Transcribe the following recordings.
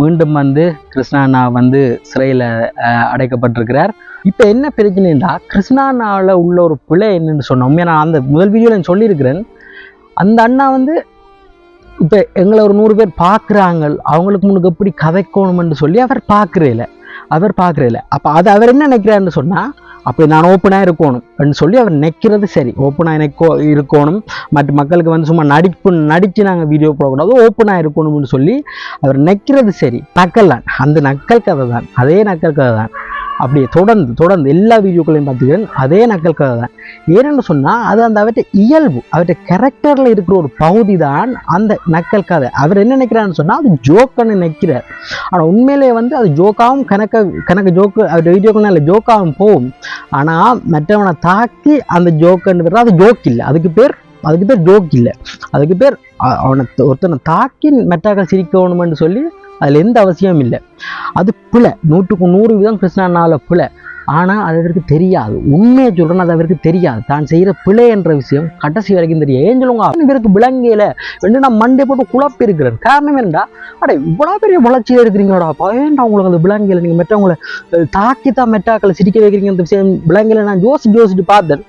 மீண்டும் வந்து கிருஷ்ணாண்ணா வந்து சிறையில் அடைக்கப்பட்டிருக்கிறார். இப்போ என்ன பிரச்சனைண்டா கிருஷ்ணா உள்ள ஒரு பிழை என்னன்னு சொன்னோம். ஏன்னா நான் அந்த முதல் வீடியோவில் சொல்லியிருக்கிறேன். அந்த அண்ணா வந்து இப்போ எங்களை ஒரு நூறு பேர் பார்க்குறாங்க அவங்களுக்கு முன்னுக்கு எப்படி கதைக்கணும்னு சொல்லி அவர் பார்க்குறேல அவர் பார்க்குறேல அப்போ அது அவர் என்ன நினைக்கிறாருன்னு சொன்னால் அப்படி நான் ஓப்பனாக இருக்கணும். சொல்லி அவர் நிற்கிறது சரி. ஓப்பனாக நிற்கோ இருக்கணும். மற்ற மக்களுக்கு வந்து சும்மா நடிப்பு நடித்து நாங்கள் வீடியோ போடக்கூடாது ஓப்பனாக இருக்கணும்னு சொல்லி அவர் நிற்கிறது சரி. நக்கல் தான். அந்த நக்கல் கதை தான். அதே நக்கல் கதை தான். அப்படியே தொடர்ந்து தொடர்ந்து எல்லா வீடியோக்களையும் பார்த்துக்கிறேன். அதே நக்கல் கதை தான். ஏன்னு சொன்னால் அது அந்த அவர்கிட்ட இயல்பு அவர்கிட்ட கேரக்டரில் இருக்கிற ஒரு பகுதி தான் அந்த நக்கல் கதை அவர் என்ன நினைக்கிறான்னு சொன்னால் அது ஜோக்குன்னு நினைக்கிறார். ஆனால் உண்மையிலேயே வந்து அது ஜோக்காகவும் கணக்க கணக்கு ஜோக்கு அவர் வீடியோக்கள் நல்ல ஜோக்காகவும் போகும். ஆனால் மற்றவனை தாக்கி அந்த ஜோக்குன்னு பேர் அது ஜோக் இல்லை. அதுக்கு பேர் அதுக்கு பேர் ஜோக் இல்லை. அதுக்கு பேர் அவனை ஒருத்தனை தாக்கி மெட்டாக்கள் சிரிக்கணும்னு சொல்லி அதில் எந்த அவசியமும் இல்லை. அது பிழை நூற்றுக்கு நூறு வீதம் கிருஷ்ணனால பிழை ஆனால் அது அவருக்கு தெரியாது. உண்மையை சொல்கிறேன் அது அவருக்கு தெரியாது. தான் செய்கிற பிழை என்ற விஷயம் கடைசி வரைக்கும் தெரியும் ஏன் சொல்லுவாங்க இவருக்கு விளங்கையில். ரெண்டு நான் மண்டே போட்டு குழப்பி இருக்கிறேன் காரணம் என்னடா? அட இவ்வளோ பெரிய வளர்ச்சியில் இருக்கிறீங்களா பயன்டா உங்களுக்கு அந்த விளங்கையில் நீங்கள் மெட்டவங்களை தாக்கி தான் மெட்டாக்களை சிரிக்க வைக்கிறீங்க அந்த விஷயம். விளங்கையில் நான் யோசிச்சு யோசிச்சு பார்த்தேன்.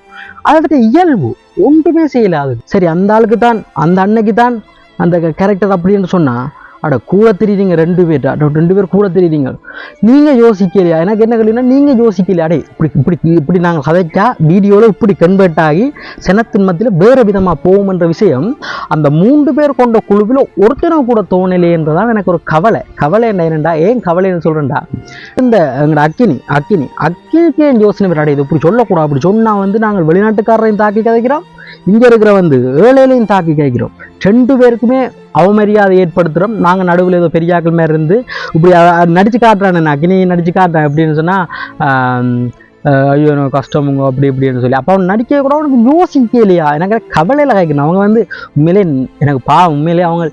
அதை பற்றி இயல்பு. ஒன்றுமே செய்யலாது சரி அந்த ஆளுக்கு தான் அந்த அன்னைக்கு தான் அந்த கேரக்டர் அப்படின்னு சொன்னால் அட கூட தெரியுறீங்க ரெண்டு பேர் அட ரெண்டு பேர் கூட தெரியுறீங்க நீங்கள் யோசிக்கலையா? எனக்கு என்ன கேள்வினா நீங்கள் யோசிக்கலையா? அடே இப்படி இப்படி இப்படி நாங்கள் கதைச்சா வீடியோவில் இப்படி கன்வெர்ட் ஆகி செனத்தின் மத்தியில் வேறு விதமாக போகும்ன்ற விஷயம் அந்த மூன்று பேர் கொண்ட குழுவில் ஒருத்தரும் கூட தோணலைன்றதான் எனக்கு ஒரு கவலை. கவலை என்ன என்னண்டா? ஏன் கவலைன்னு சொல்கிறேன்டா இந்த எங்களோட அக்கினி அக்கினி அக்கினிக்கு ஏன் யோசனை விளையாட இது இப்படி சொல்லக்கூடாது. அப்படி சொன்னா வந்து நாங்கள் வெளிநாட்டுக்காரரையும் தாக்கி கதைக்கிறோம். இங்கே இருக்கிற வந்து ஏழையிலையும் தாக்கி கேட்கிறோம். ரெண்டு பேருக்குமே அவமரியாதை ஏற்படுத்துகிறோம் நாங்கள் நடுவில் ஏதோ பெரியாக்கள் மாதிரி இருந்து இப்படி நடித்து காட்டுறானே நடிச்சு காட்டுறான் நான் அக்னி நடித்து காட்டுறேன் அப்படின்னு சொன்னால் ஐயோ எனக்கு கஷ்டமுங்க அப்படி இப்படின்னு சொல்லி. அப்போ அவன் நடிக்க கூட அவனுக்கு யோசிக்கலையா? எனக்கு கவலையில் கேட்கணும் அவங்க வந்து உண்மையிலே எனக்கு பா உண்மையிலே அவங்க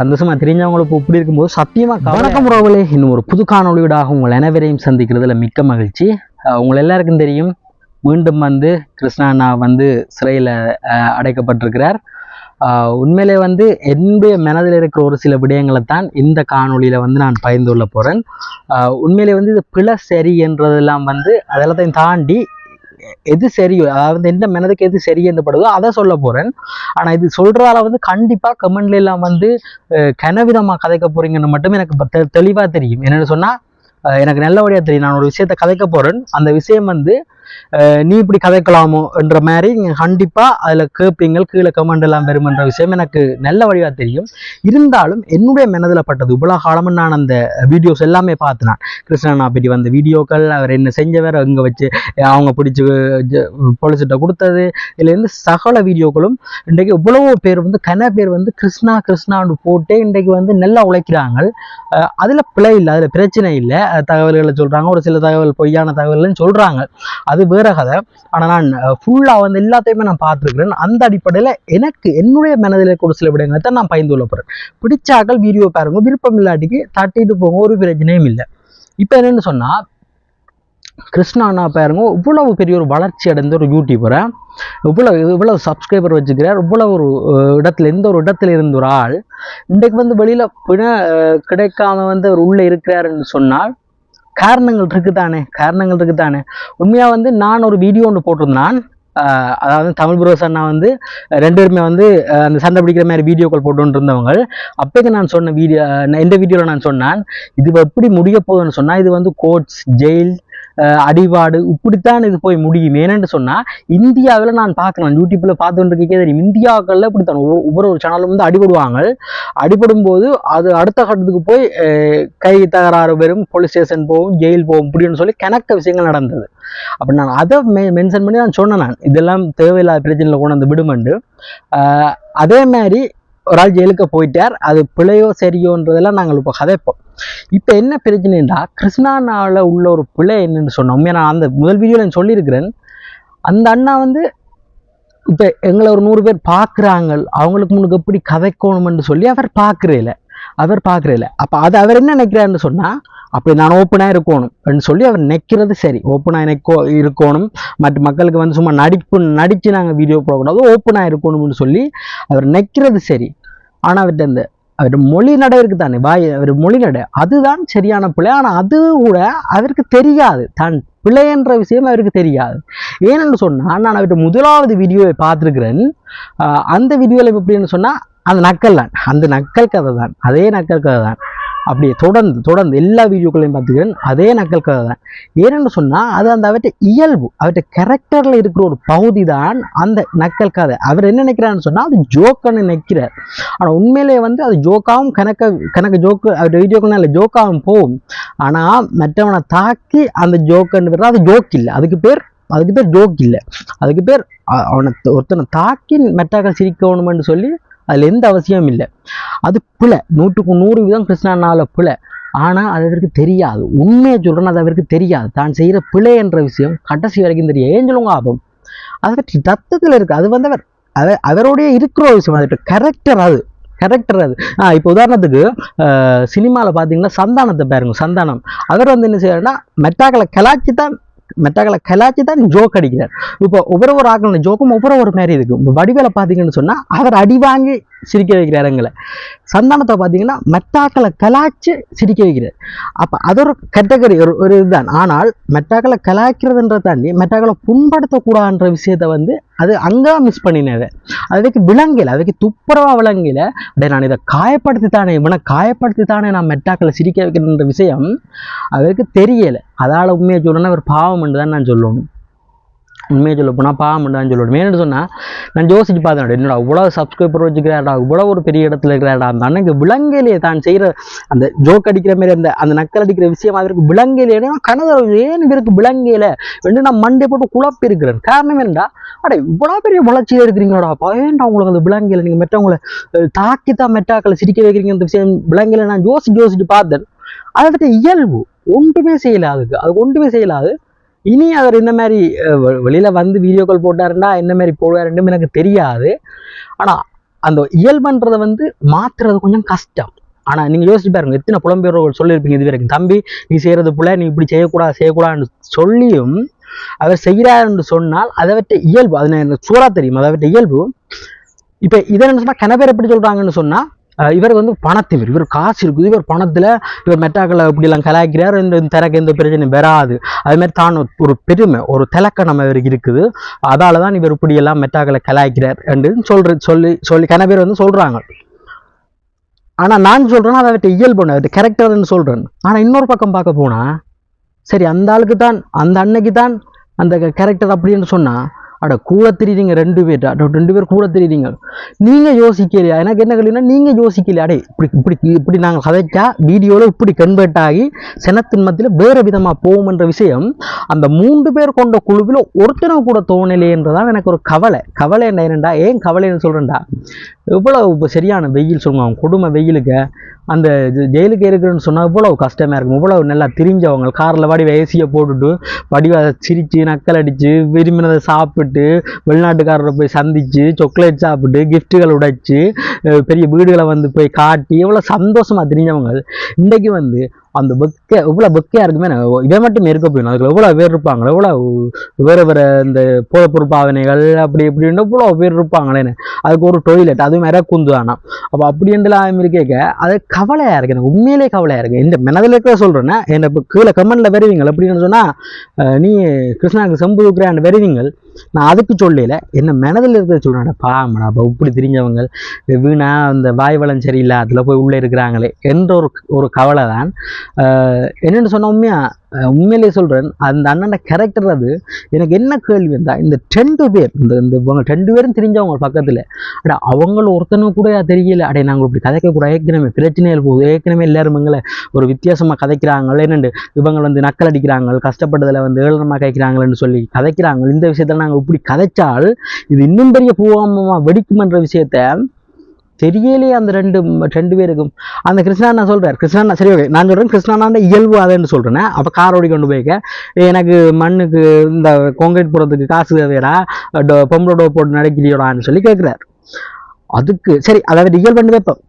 சந்தோஷமா தெரிஞ்சவங்களுக்கு இப்படி இருக்கும்போது சத்தியமாக வணக்கம் உறவுகளே. இன்னும் ஒரு புது காணொளியூடாக உங்கள் அனைவரையும் சந்திக்கிறதுல மிக்க மகிழ்ச்சி. உங்கள் எல்லாருக்கும் தெரியும். மீண்டும் வந்து கிருஷ்ணண்ணா வந்து சிறையில் அடைக்கப்பட்டிருக்கிறார். உண்மையிலே வந்து என்னுடைய மனதில் இருக்கிற ஒரு சில விடயங்களை தான் இந்த காணொலியில் வந்து நான் பகிர்ந்து போகிறேன் உண்மையிலே வந்து இது பிழை சரி என்றதெல்லாம் வந்து அதெல்லாத்தையும் தாண்டி எது சரியோ அதாவது எந்த மனதுக்கு எது சரி என்று படுதோ அதை சொல்ல போகிறேன் ஆனால் இது சொல்கிறதால வந்து கண்டிப்பாக கமெண்ட்ல எல்லாம் வந்து கனவிதமாக கதைக்க போறீங்கன்னு மட்டும் எனக்கு தெளிவாக தெரியும். என்னென்னு சொன்னால் எனக்கு நல்லபடியாக தெரியும். நான் ஒரு விஷயத்தை கதைக்க போகிறேன் அந்த விஷயம் வந்து நீ இப்படி கதைக்கலாமோ என்ற மாதிரி நீங்கள் கண்டிப்பாக அதில் கேட்பீங்கள் கீழே கமெண்ட் எல்லாம் வருமென்ற விஷயம் எனக்கு நல்ல வழியாக தெரியும். இருந்தாலும் என்னுடைய மனதில் பட்டது இவ்வளோ காலமும் நான் அந்த வீடியோஸ் எல்லாமே பார்த்து நான் கிருஷ்ணன் அப்படி வந்த வீடியோக்கள் அவர் என்ன செஞ்சவர் அங்கே வச்சு அவங்க பிடிச்சி போலீஸ்கிட்ட கொடுத்தது இதுலேருந்து சகல வீடியோக்களும் இன்றைக்கு இவ்வளவோ பேர் வந்து கன பேர் வந்து கிருஷ்ணா கிருஷ்ணான்னு போட்டே இன்றைக்கு வந்து நல்லா உழைக்கிறாங்க. அதில் பிழை இல்லை அதில் பிரச்சனை இல்லை. தகவல்களை சொல்கிறாங்க ஒரு சில தகவல் பொய்யான தகவல்னு சொல்றாங்க. அது வேற கதை. ஆனால் நான் ஃபுல்லா வந்து எல்லாத்தையுமே நான் பார்த்துருக்கிறேன். அந்த அடிப்படையில எனக்கு என்னுடைய மனதில் கூட சில விடங்களை தான் நான் பயந்து கொள்ள போறேன். பிடிச்சாக்கள் வீடியோ பாருங்க. விருப்பம் இல்லாட்டிக்கு தட்டிட்டு போங்க. ஒரு பிரச்சனையும் இல்லை. இப்போ என்னன்னு சொன்னா கிருஷ்ணா அண்ணா பாருங்க. இவ்வளவு பெரிய ஒரு வளர்ச்சி அடைந்த ஒரு யூடியூபரை இவ்வளவு இவ்வளவு சப்ஸ்கிரைபர் வச்சுக்கிறார். இவ்வளவு ஒரு இடத்துல எந்த ஒரு இடத்துல இருந்த ஒரு ஆள் இன்றைக்கு வந்து வெளியில பிண கிடைக்காம வந்து அவர் உள்ள இருக்கிறாருன்னு சொன்னால் காரணங்கள் இருக்குதானே காரணங்கள் இருக்குதானே உண்மையாக வந்து நான் ஒரு வீடியோ ஒன்று போட்டிருந்தான். அதாவது தமிழ் புரோஸ் அண்ணா வந்து ரெண்டு பேருமே வந்து அந்த சண்டை பிடிக்கிற மாதிரி வீடியோக்கள் போட்டுன்னு இருந்தவங்க அப்போக்கு நான் சொன்ன வீடியோ இந்த வீடியோவில் நான் சொன்னேன் இது எப்படி முடிய போகுதுன்னு சொன்னால் இது வந்து கோர்ட்ஸ் ஜெயில் அடிபாடு இப்படித்தான் இது போய் முடியும். ஏன்னு சொன்னால் இந்தியாவில் நான் பார்க்கலாம் யூடியூப்பில் பார்த்துட்டு இருக்கே தெரியும்? இந்தியாக்களில் இப்படித்தான். ஒவ்வொரு ஒவ்வொரு ஒரு சேனலும் வந்து அடிபடுவாங்க. அடிபடும் போது அது அடுத்த கட்டத்துக்கு போய் கை தகராறு வரும். போலீஸ் ஸ்டேஷன் போகும் ஜெயில் போகும் இப்படின்னு சொல்லி கணக்க விஷயங்கள் நடந்தது. அப்போ நான் அதை மெ மென்ஷன் பண்ணி நான் சொன்னேன் நான். இதெல்லாம் தேவையில்லாத பிரச்சனையில் கொண்டு வந்து விடுமெண்டு அதே மாதிரி ஒரு ஆள் ஜெயிலுக்கு போயிட்டார். அது பிழையோ சரியோன்றதெல்லாம் நாங்கள் இப்போ கதைப்போம். இப்போ என்ன பிரச்சனைன்றா கிருஷ்ணானாவில் உள்ள ஒரு பிழை என்னன்னு சொன்னோம். நான் அந்த முதல் வீடியோவில் நான் சொல்லியிருக்கிறேன். அந்த அண்ணா வந்து இப்போ எங்களை ஒரு நூறு பேர் பார்க்குறாங்க அவங்களுக்கு முன்னுக்கு எப்படி கதைக்கணும்னு சொல்லி அவர் பார்க்குறேல அவர் பார்க்குறேல அப்போ அது அவர் என்ன நினைக்கிறாருன்னு சொன்னால் அப்படி நான் ஓப்பனாக இருக்கணும் சொல்லி அவர் நிற்கிறது சரி. ஓப்பனாக நிற்கோ இருக்கணும். மற்ற மக்களுக்கு வந்து சும்மா நடிப்பு நடித்து நாங்கள் வீடியோ போடக்கூடாது. ஓப்பனாக இருக்கணும்னு சொல்லி அவர் நிற்கிறது சரி. ஆனால் அவர்கிட்ட இந்த அவர் மொழி நடை இருக்கு தானே வாய் அவர் மொழி நடை. அதுதான் சரியான பிள்ளை ஆனால் அது கூட அவருக்கு தெரியாது. தான் பிள்ளை என்ற விஷயம் அவருக்கு தெரியாது. ஏனென்று சொன்னால் நான் அவர்கிட்ட முதலாவது வீடியோவை பார்த்துருக்குறேன். அந்த வீடியோவில் எப்படின்னு சொன்னால் அந்த நக்கல் தான். அந்த நக்கல் கதை தான். அதே நக்கல் கதை தான். அப்படியே தொடர்ந்து தொடர்ந்து எல்லா வீடியோக்களையும் பார்த்துக்கிறேன். அதே நக்கல் கதை தான் ஏன்னு சொன்னால் அது அந்த அவர்கிட்ட இயல்பு அவர்கிட்ட கேரக்டரில் இருக்கிற ஒரு பகுதி தான் அந்த நக்கல் கதை அவர் என்ன நினைக்கிறாருன்னு சொன்னால் அது ஜோக்குன்னு நினைக்கிறார். ஆனால் உண்மையிலேயே வந்து அது ஜோக்காகவும் கணக்க கணக்கு ஜோக்கு அவர் வீடியோக்குள்ள இல்லை ஜோக்காகவும் போகும். ஆனால் மற்றவனை தாக்கி அந்த ஜோக்குன்னு பேர் அது ஜோக் இல்லை. அதுக்கு பேர் அதுக்கு பேர் ஜோக் இல்லை. அதுக்கு பேர் அவனை ஒருத்தனை தாக்கி மெட்டாக்கள் சிரிக்கணும்னு சொல்லி அதில் எந்த அவசியமும் இல்லை. அது பிழை. நூற்றுக்கு நூறு வீதம் கிருஷ்ணானால பிழை. ஆனால் அது அவருக்கு தெரியாது. உண்மையை சொல்கிறேன் அது அவருக்கு தெரியாது. தான் செய்கிற பிழை என்ற விஷயம் கடைசி வரைக்கும் தெரியும் ஏன் சொல்லுங்க ஆபம்? அது பற்றி தத்துவத்தில் இருக்குது அது வந்து அவர் அவர் அவருடைய இருக்கிற ஒரு விஷயம். அது கரெக்டர் அது. கரெக்டர் அது. ஆ இப்போ உதாரணத்துக்கு சினிமாவில் பார்த்தீங்கன்னா சந்தானத்தை பாருங்க. சந்தானம். அவர் வந்து என்ன செய்யறாருன்னா மெட்டாக்களை கலாச்சி தான் மெட்டாக்களை கலாச்சி தான் ஜோக் அடிக்கிறார். இப்போ ஒவ்வொரு ஒரு ஜோக்கும் ஒவ்வொரு ஒரு மாதிரி இருக்கும் வடிவேலை பார்த்தீங்கன்னு சொன்னால் அவர் அடி வாங்கி சிரிக்க வைக்கிறார் எங்களை. சந்தானத்தை பார்த்தீங்கன்னா மெட்டாக்களை கலாய்ச்சி சிரிக்க வைக்கிறார். அப்போ அது ஒரு கேட்டகரி ஒரு ஒரு இதுதான். ஆனால் மெட்டாக்களை கலாய்க்கிறதுன்ற தாண்டி மெட்டாக்களை புண்படுத்தக்கூடாதுன்ற விஷயத்த வந்து அது அங்கே மிஸ் பண்ணினது அதுக்கு விளங்கல அதுக்கு துப்புரவாக விளங்கல அப்படியே நான் இதை காயப்படுத்தி தானே இவனை காயப்படுத்தி தானே நான் மெட்டாக்களை சிரிக்க வைக்கிறேன்ற விஷயம் அவருக்கு தெரியலை. அதால் உண்மையை சொல்லணும்னா ஒரு பாவம் தான் நான் சொல்லணும். உண்மையை சொல்ல போனால் பாவம் தான் சொல்லணும் ஏன்னு சொன்னால் நான் யோசிச்சு பார்த்தேன் என்னடா இவ்வளோ சப்ஸ்கிரைபர் வச்சுக்கிறாடா இவ்வளோ ஒரு பெரிய இடத்துல இருக்கிறாடா அந்த அண்ணனுக்கு விலங்கையிலேயே தான் செய்கிற அந்த ஜோக் அடிக்கிற மாதிரி அந்த அந்த நக்கல் அடிக்கிற விஷயம் இருக்கு. விலங்கையிலே கனவு ஏன் இவருக்கு விலங்கையில ரெண்டு நான் மண்டே போட்டு குழப்பி இருக்கிறேன். காரணம் என்னடா அடே இவ்வளோ பெரிய வளர்ச்சியில் இருக்கிறீங்களாடா பயன்டா உங்களுக்கு அந்த விலங்கையில் நீங்கள் மெட்டவங்களை தாக்கி தான் மெட்டாக்களை சிரிக்க வைக்கிறீங்க அந்த விஷயம்? விலங்கையில் நான் யோசிச்சு யோசிச்சு பார்த்தேன். அதை பற்றி இயல்பு ஒன்றுமே செய்யலாதுக்கு அது ஒன்றுமே செய்யலாது இனி அவர் இந்த மாதிரி வெளியில் வந்து வீடியோ கால் போட்டாருண்டா என்ன மாதிரி போடுவாருன்னு எனக்கு தெரியாது. ஆனால் அந்த இயல்புன்றதை வந்து மாத்துறது கொஞ்சம் கஷ்டம். ஆனால் நீங்கள் யோசிச்சு பாருங்க எத்தனை புலம்பெயர்வர்கள் சொல்லியிருப்பீங்க இது வரைக்கும். தம்பி நீ செய்கிறது போல நீ இப்படி செய்யக்கூடாது செய்யக்கூடாதுன்னு சொல்லியும் அவர் செய்கிறார் என்று சொன்னால் அதை விட்ட இயல்பு அது எனக்கு சூறா தெரியும் அதை விட்ட இயல்பு. இப்போ இதை என்ன சொன்னால் கனவேர் எப்படி சொல்கிறாங்கன்னு சொன்னால் இவர் வந்து பணத்திவர். இவர் காசு இருக்குது இவர் பணத்தில் இவர் மெட்டாக்களை இப்படிலாம் கலாய்க்கிறார். இந்த தனக்கு எந்த பிரச்சனையும் வராது. அதுமாதிரி தான் ஒரு- பெருமை ஒரு திலக்கணம் இவருக்கு இருக்குது. அதால தான் இவர் இப்படியெல்லாம் மெட்டாக்களை கலாய்க்கிறார் என்று சொல்ற சொல்லி சொல்லி கன பேர் வந்து சொல்கிறாங்க ஆனால் நான் சொல்கிறேன் அதை அவர்கிட்ட இயல்பு அவர்கிட்ட கேரக்டர்னு சொல்கிறேன் ஆனால் இன்னொரு பக்கம் பார்க்க போனால் சரி அந்த ஆளுக்கு தான் அந்த அன்னைக்கு தான் அந்த கேரக்டர் அப்படின்னு சொன்னால் அட கூட தெரியுறீங்க ரெண்டு பேர் ரெண்டு பேர் கூட தெரியுறீங்க நீங்கள் யோசிக்கலையா? எனக்கு என்ன கேள்வினா நீங்கள் யோசிக்கலையா? அடே இப்படி இப்படி இப்படி நாங்கள் கதைச்சா வீடியோவில் இப்படி கன்வெர்ட் ஆகி செனத்தின் மத்தியில் வேறு விதமாக போகும்ன்ற விஷயம் அந்த மூன்று பேர் கொண்ட குழுவில் ஒருத்தனும் கூட தோணலையன்றதான் எனக்கு ஒரு கவலை. கவலை என்ன என்னடா ஏன் கவலைன்னு சொல்கிறேன்டா இவ்வளோ இப்போ சரியான வெயில் சொல்லுவாங்க கொடுமை வெயிலுக்கு. அந்த ஜெயிலுக்கு இருக்கிறேன்னு சொன்னால் இவ்வளோ கஷ்டமாக இருக்கும். இவ்வளோ நல்லா திரிஞ்சவங்க காரில் வடிவ ஏசியை போட்டுட்டு வடிவ சிரித்து நக்கல் அடித்து விரும்பினதை சாப்பிட்டு வெளிநாட்டுக்காரரை போய் சந்திச்சு சாக்லேட் சாப்பிட்டு கிஃப்ட்டுகள் உடைச்சு பெரிய வீடுகளை வந்து போய் காட்டி எவ்வளோ சந்தோஷமா தெரிஞ்சவங்க. இன்றைக்கு வந்து அந்த வெக்க இவ்வளோ வெக்கையாக இருக்குமே நான் இதை மட்டும் இருக்க போயிடும் அதுக்கு எவ்வளோ பேர் இருப்பாங்களே எவ்வளோ வேறு வேறு இந்த போதப்பொரு பாவனைகள் அப்படி இப்படின்னு இவ்வளோ பேர் இருப்பாங்களேன்னு. அதுக்கு ஒரு டொய்லெட் அதுவும் வேற குந்து வேணாம் அப்போ அப்படின்ட்டுலாம் இருக்கேக்க அது கவலையாக இருக்கு எனக்கு உண்மையிலே கவலையாக இருக்குது இந்த மனதில் இருக்கிற சொல்கிறேன்னா என்னை இப்போ கீழே கமெண்டில் வருவீங்க அப்படின்னு சொன்னால் நீ கிருஷ்ணாவுக்கு செம்பு தூக்குறான்னு வருவீங்கள். நான் அதுக்கு சொல்லல என்ன மனதில் இருக்க சொல்கிறேன் பாமடா அப்போ இப்படி தெரிஞ்சவங்க வீணா அந்த வாய் வளம் சரியில்லை அதில் போய் உள்ளே இருக்கிறாங்களே என்ற ஒரு ஒரு கவலை தான் என்னன்னு சொன்ன உண்மையா? உண்மையிலே உண்மையிலேயே சொல்கிறேன் அந்த அண்ணன் கேரக்டர் அது. எனக்கு என்ன கேள்வி இருந்தால் இந்த ரெண்டு பேர் இந்த இந்த இவங்க ரெண்டு பேரும் தெரிஞ்சவங்க பக்கத்தில் அட அவங்கள ஒருத்தனும் கூட தெரியல. அடே நாங்கள் இப்படி கதைக்க கூட ஏற்கனவே பிரச்சனைகள் போகுது. ஏற்கனவே எல்லாரும் எங்களை ஒரு வித்தியாசமாக கதைக்கிறாங்க என்னண்டு? இவங்க வந்து நக்கல் அடிக்கிறாங்க கஷ்டப்பட்டதில் வந்து ஏளனமாக கேட்குறாங்களேன்னு சொல்லி கதைக்கிறாங்க. இந்த விஷயத்தில் நாங்கள் இப்படி கதைச்சால் இது இன்னும் பெரிய பூவாமமாக வெடிக்குமன்ற விஷயத்த தெரியலையே அந்த ரெண்டு ரெண்டு பேருக்கும். அந்த கிருஷ்ணா சொல்கிறார் கிருஷ்ணா சரி ஓகே நான் சொல்கிறேன் கிருஷ்ணாண்ட இயல்பு அதுன்னு சொல்கிறேன் அப்போ கார் ஓடி கொண்டு போய்க்க. எனக்கு மண்ணுக்கு இந்த கான்கிரீட் போடுறதுக்கு காசு தேவையடா. பொம்பளோட போட்டு நடக்கிறியோடான்னு சொல்லி கேட்குறாரு அதுக்கு சரி அதாவது இயல்பு வைப்போம்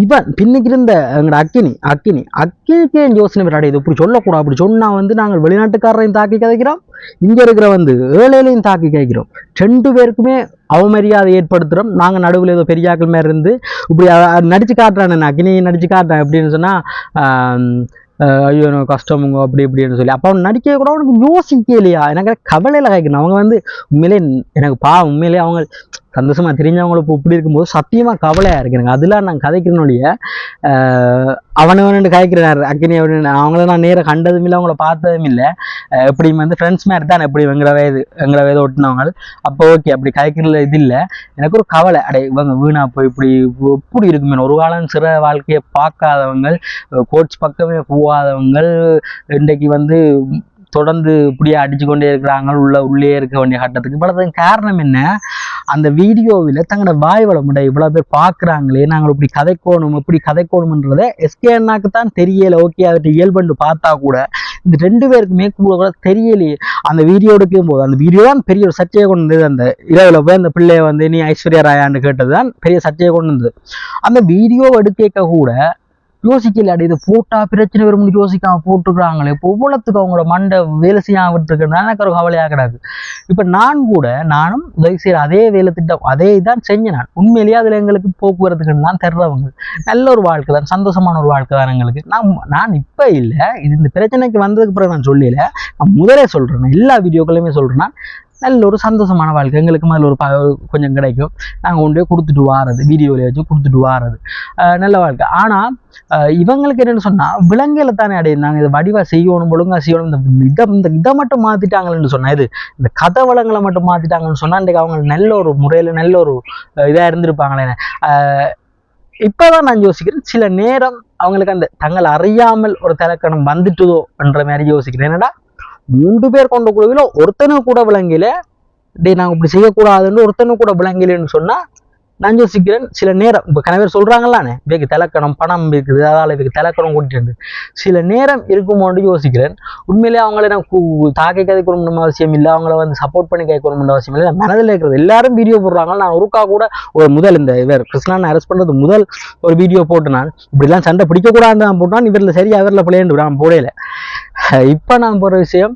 இவன் பின்னுக்கு இருந்த எங்களோட அக்கினி அக்கினி அக்கினிக்கு என் யோசனை விளையாடு. இது இப்படி சொல்லக்கூடாது அப்படி சொன்னால் வந்து நாங்கள் வெளிநாட்டுக்காரரையும் தாக்கி கதைக்கிறோம். இங்கே இருக்கிற வந்து ஏழையிலையும் தாக்கி கதைக்கிறோம். ரெண்டு பேருக்குமே அவமரியாதை ஏற்படுத்துகிறோம் நாங்கள் நடுவில் ஏதோ பெரியாக்கள் மாதிரி இருந்து இப்படி நடித்து அ- நடிச்சு நடித்து நான் காட்டுறேன் அப்படின்னு சொன்னால் ஐயோ எனக்கு கஷ்டமுங்க அப்படி இப்படின்னு சொல்லி. அப்போ அவன் நடிக்க கூட அவனுக்கு யோசிக்கலையா எனக்கு கவலையில் கேட்கணும் அவங்க வந்து உண்மையிலே எனக்கு பா உண்மையிலே அவங்க சந்தோஷமாக தெரிஞ்சவங்களுக்கு இப்படி இருக்கும்போது சத்தியமாக கவலையாக இருக்கு அதெல்லாம் நான் கதைக்கிறனுடைய அவனவனு கதைக்கிறார். அக்கினி அவனு. அவங்கள நான் நேராக கண்டதும் இல்லை அவங்கள பார்த்ததும் இல்லை. எப்படி வந்து ஃப்ரெண்ட்ஸ் மாதிரி தான் எப்படி எங்களை வயது எங்களை வயது ஒட்டினவங்க அப்போ ஓகே அப்படி கதைக்கிறதுல இது இல்லை. எனக்கு ஒரு கவலை. அடே இவங்க வீணா போய் இப்படி எப்படி இருக்குமே. ஒரு காலம் சிற வாழ்க்கையை பார்க்காதவங்க கோச் பக்கமே போகாதவங்க இன்றைக்கு வந்து தொடர்ந்து இப்படியே அடிச்சு கொண்டே இருக்கிறாங்க உள்ள உள்ளே இருக்க வேண்டிய கட்டத்துக்கு. இவ்வளவு காரணம் என்ன? அந்த வீடியோவில் தங்களோட வாய் வளமுட இவ்வளோ பேர் பார்க்குறாங்களே நாங்கள் இப்படி கதைக்கோணும் இப்படி கதைக்கோணுன்றதை எஸ்கே அண்ணாக்கு தான் தெரியல. ஓகே அவர்கிட்ட இயல்பண்டு பார்த்தா கூட இந்த ரெண்டு பேருக்குமே கூட கூட தெரியலையே. அந்த வீடியோ எடுக்கும் போது அந்த வீடியோ தான் பெரிய ஒரு சர்ச்சையை கொண்டு வந்தது. அந்த இரவில் போய் அந்த பிள்ளைய வந்து நீ ஐஸ்வர்யா ராயான்னு கேட்டது தான் பெரிய சர்ச்சையை கொண்டு வந்தது. அந்த வீடியோ எடுக்க கூட யோசிக்கல அடி இது போட்டா பிரச்சனை வரும்னு யோசிக்காம போட்டுக்கிறாங்களே. இப்போ ஒவ்வொருத்துக்கு அவங்களோட மண்டை வேலை செய்யாமல் விட்டுருக்குன்னா எனக்கு ஒரு கவலையாக கிடக்கு இப்போ நான் கூட நானும் உதவி செய்கிற அதே வேலை திட்டம் அதே தான் செஞ்சேன் நான். உண்மையிலேயே அதில் எங்களுக்கு போக்குவரத்துக்கு தான் தர்றவங்க. நல்ல ஒரு வாழ்க்கை தான் சந்தோஷமான ஒரு வாழ்க்கை தான் எங்களுக்கு. நான் நான் இப்போ இல்லை இது இந்த பிரச்சனைக்கு வந்ததுக்கு பிறகு நான் சொல்லல. நான் முதலே சொல்கிறேன் எல்லா வீடியோக்களையுமே சொல்கிறேன் நல்ல ஒரு சந்தோஷமான வாழ்க்கை. எங்களுக்கும் அதில் ஒரு ப- கொஞ்சம் கிடைக்கும். நாங்கள் கொண்டு போய் கொடுத்துட்டு வாரது. வீடியோவில் வச்சு கொடுத்துட்டு வாரது. நல்ல வாழ்க்கை. ஆனால் இவங்களுக்கு என்னென்னு சொன்னால் விலங்குகளை தானே அடையிறாங்க இதை வடிவாக செய்யணும் ஒழுங்காக செய்யணும் இந்த இதை இந்த இதை மட்டும் மாற்றிட்டாங்கன்னு சொன்னால் இது இந்த கதை வளங்களை மட்டும் மாற்றிட்டாங்கன்னு சொன்னால் இன்றைக்கு அவங்க நல்ல ஒரு முறையில் நல்ல ஒரு இதாக இருந்திருப்பாங்களே. இப்போ தான் நான் யோசிக்கிறேன். சில நேரம் அவங்களுக்கு அந்த தங்கள் அறியாமல் ஒரு தலைக்கணம் வந்துட்டுதோ என்ற மாதிரி யோசிக்கிறேன். என்னடா மூன்று பேர் கொண்ட குழுவில் ஒருத்தனு கூட விளங்கல டே நாங்கள் இப்படி செய்யக்கூடாதுன்னு ஒருத்தனு கூட விளங்கலன்னு சொன்னா நான் யோசிக்கிறேன் சில நேரம் இப்போ கணவர் சொல்றாங்கல்லானே இவைக்கு திலக்கணம் பணம் இருக்குது அதால் இவைக்கு திலக்கணம் கூட்டிட்டு சில நேரம் இருக்குமோன்னு யோசிக்கிறேன். உண்மையிலே அவங்கள நான் தாக்கை கதை கதைக்கணும்னு அவசியம் இல்லை. அவங்கள வந்து சப்போர்ட் பண்ணி கேட்கணும்னு அவசியம் இல்லை. மனதில் இருக்கிறது. எல்லாரும் வீடியோ போடுறாங்க. நான் ஒருக்கா கூட ஒரு முதல் இந்த இவர் கிருஷ்ணான் அரெஸ்ட் பண்ணுறது முதல் ஒரு வீடியோ போட்டு நான் இப்படிலாம் சண்டை பிடிக்கக்கூடாது நான் போட்டான். இவரில் சரி அவரில் பிள்ளைண்டு நான் போடையில இப்போ நான் போகிற விஷயம்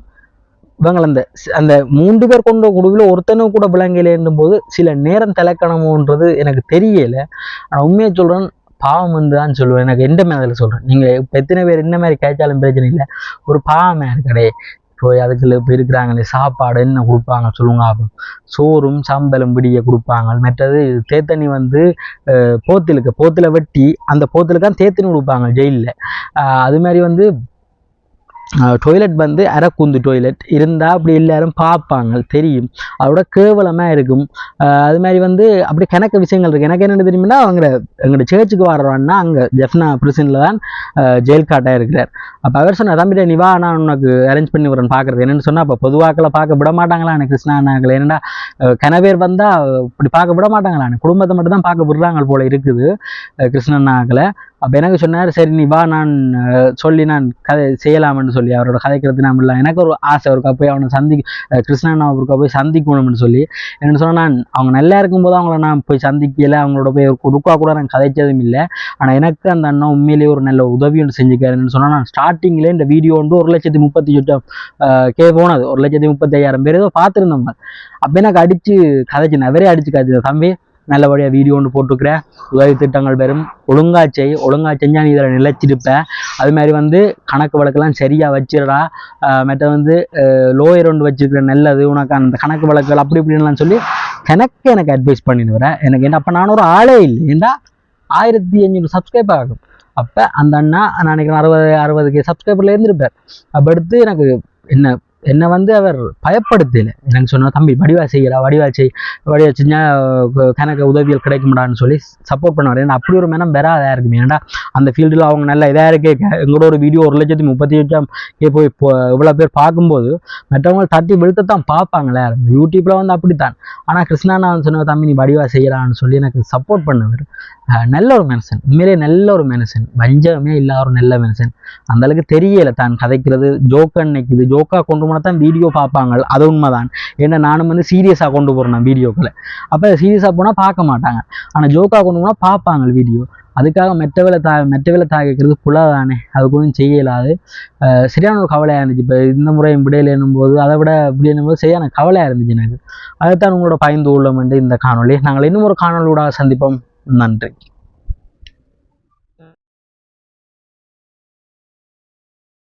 இவங்க அந்த அந்த மூன்று பேர் கொண்ட குழுவில் ஒருத்தனும் கூட விளங்கலைன்னும் போது சில நேரம் தலைக்கணமோன்றது எனக்கு தெரியல. நான் உண்மையை சொல்கிறேன் பாவம் தான் சொல்லுவேன் எனக்கு எந்த மேதில் சொல்கிறேன் நீங்கள் இப்போ எத்தனை பேர் என்ன மாதிரி கேட்டாலும் பிரச்சனை இல்லை. ஒரு பாவமே இருக்கடே போய் அதுக்குள்ள இப்போ இருக்கிறாங்களே சாப்பாடு என்ன கொடுப்பாங்க சொல்லுங்க அப்போ சோறும் சாம்பலும் விடிய கொடுப்பாங்க. மற்றது தேத்தண்ணி வந்து போத்திலுக்கு போத்தில் வெட்டி அந்த போத்திலுக்கு தான் தேத்தண்ணி கொடுப்பாங்க ஜெயிலில். அது மாதிரி வந்து டொய்லெட் வந்து அரைக்குந்து டொய்லெட் இருந்தால் அப்படி எல்லாரும் பார்ப்பாங்க தெரியும். அதோட கேவலமாக இருக்கும். அது மாதிரி வந்து அப்படி கணக்கு விஷயங்கள் இருக்குது எனக்கு என்னென்னு தெரியுமா அவங்க எங்களோட சேர்ச்சுக்கு வர்றவன்னா அங்கே ஜெஃப்னா பிரிசனில் தான் ஜெயில் காட்டாக இருக்கிறார். அப்போ அவர் சொன்னார் தம்பிட்ட நீ வா நான் உனக்கு அரேஞ்ச் பண்ணி வரேன் பார்க்குறது என்னன்னு சொன்னால் அப்போ பொதுவாக்களை பார்க்க விட மாட்டாங்களா எனக்கு கிருஷ்ணா அண்ணாக்கள்? கனவேர் வந்தால் இப்படி பார்க்க விட மாட்டாங்களா குடும்பத்தை மட்டும் தான் பார்க்க விடுறாங்க போல இருக்குது அஹ் கிருஷ்ணன் அப்போ எனக்கு சொன்னார் சரி நீ வா நான் சொல்லி நான் கதை செய்யலாம்னு சொல்லி அவரோட கதைக்கிறது நான் இல்லை எனக்கு ஒரு ஆசை ஒருக்கா போய் அவனை சந்தி கிருஷ்ணன் ஒருக்கா போய் சந்திக்கணும்னு சொல்லி என்னன்னு சொன்னால் நான் அவங்க நல்லா இருக்கும்போது அவங்கள நான் போய் சந்திக்கல. அவங்களோட போய் ஒரு குறுக்கா கூட நான் கதைச்சதும் இல்லை. ஆனால் எனக்கு அந்த அண்ணன் உண்மையிலேயே ஒரு நல்ல உதவி ஒன்று செஞ்சுக்காருன்னு சொன்னால் நான் ஸ்டார்டிங்கில் இந்த வீடியோ வந்து ஒரு லட்சத்தி முப்பத்தி எட்டு கே போனது. ஒரு லட்சத்தி முப்பத்தி ஐயாயிரம் பேர் ஏதோ பார்த்துருந்தோம் அப்போ எனக்கு அடித்து கதைச்சு நிறைய அடித்து கதை தம்பி நல்லபடியாக வீடியோ ஒன்று போட்டுருக்குறேன். உதவி திட்டங்கள் பெறும். ஒழுங்கா செய் ஒழுங்கா செஞ்சால் நீ இதில் நிலைச்சிருப்பேன் அது மாதிரி வந்து கணக்கு வழக்கெல்லாம் சரியாக வச்சிடறா மற்ற வந்து லோயர் ஒன்று வச்சிருக்கிற நல்லது உனக்கு அந்த கணக்கு வழக்குகள் அப்படி இப்படின்லாம் சொல்லி எனக்கு எனக்கு அட்வைஸ் பண்ணிட்டு வரேன் எனக்கு என்ன அப்போ நான் ஒரு ஆளே இல்லை. ஏண்டா? ஆயிரத்தி அஞ்சூறு சப்ஸ்கிரைப் ஆகும். அப்போ அந்த அண்ணா நான் நினைக்கிறேன் அறுபது அறுபது கே சப்ஸ்கிரைபரில் இருந்திருப்பார். அப்போ எடுத்து எனக்கு என்ன என்னை வந்து அவர் பயப்படுத்தலை. எனக்கு சொன்னா தம்பி வடிவா செய்யலாம் வடிவா செய் வடிவா செஞ்சால் கணக்கு உதவிகள் கிடைக்கும்டான்னு சொல்லி சப்போர்ட் பண்ணுவார். ஏன்னா அப்படி ஒரு மேனம் பெறாதா இருக்குமே. ஏன்னா அந்த ஃபீல்டில் அவங்க நல்ல இதாக இருக்கே. எங்களோட ஒரு வீடியோ ஒரு லட்சத்தி முப்பத்தி லட்சம் போய் இப்போ இவ்வளோ பேர் பார்க்கும்போது மற்றவங்க தட்டி விழுத்தத்தான் பார்ப்பாங்களே. யூடியூப்பில் வந்து அப்படித்தான். ஆனால் கிருஷ்ணாண்ணா வந்து சொன்ன தம்பி நீ வடிவா செய்யலாம்னு சொல்லி எனக்கு சப்போர்ட் பண்ணவர். நல்ல ஒரு மனுஷன். உண்மையிலேயே நல்ல ஒரு மனுஷன். வஞ்சமே இல்லாத ஒரு நல்ல மனுஷன். அந்த அளவுக்கு தெரியல. தான் கதைக்கிறது ஜோக்கா நினைக்குது. ஜோக்கா கொண்டு போனால் தான் வீடியோ பார்ப்பாங்க. அது உண்மைதான். ஏன்னா நானும் வந்து சீரியஸாக கொண்டு போகிறேன் வீடியோக்களை அப்போ சீரியஸாக போனால் பார்க்க மாட்டாங்க. ஆனால் ஜோக்கா கொண்டு போனால் பார்ப்பாங்க வீடியோ அதுக்காக மெட்டவேலை தா மெட்டவேலை தாக்கிறது புலா தானே அதுக்கு ஒன்றும் செய்ய சரியான ஒரு கவலையாக இருந்துச்சு. இப்போ இந்த முறை விடையில் எண்ணும்போது அதை விட இப்படி எண்ணும்போது சரியான கவலையாக இருந்துச்சு எனக்கு. அதைத்தான் உங்களோட பயந்து உள்ளோம் இந்த காணொளி. நாங்கள் இன்னும் ஒரு காணொலியோட சந்திப்போம். நன்றி.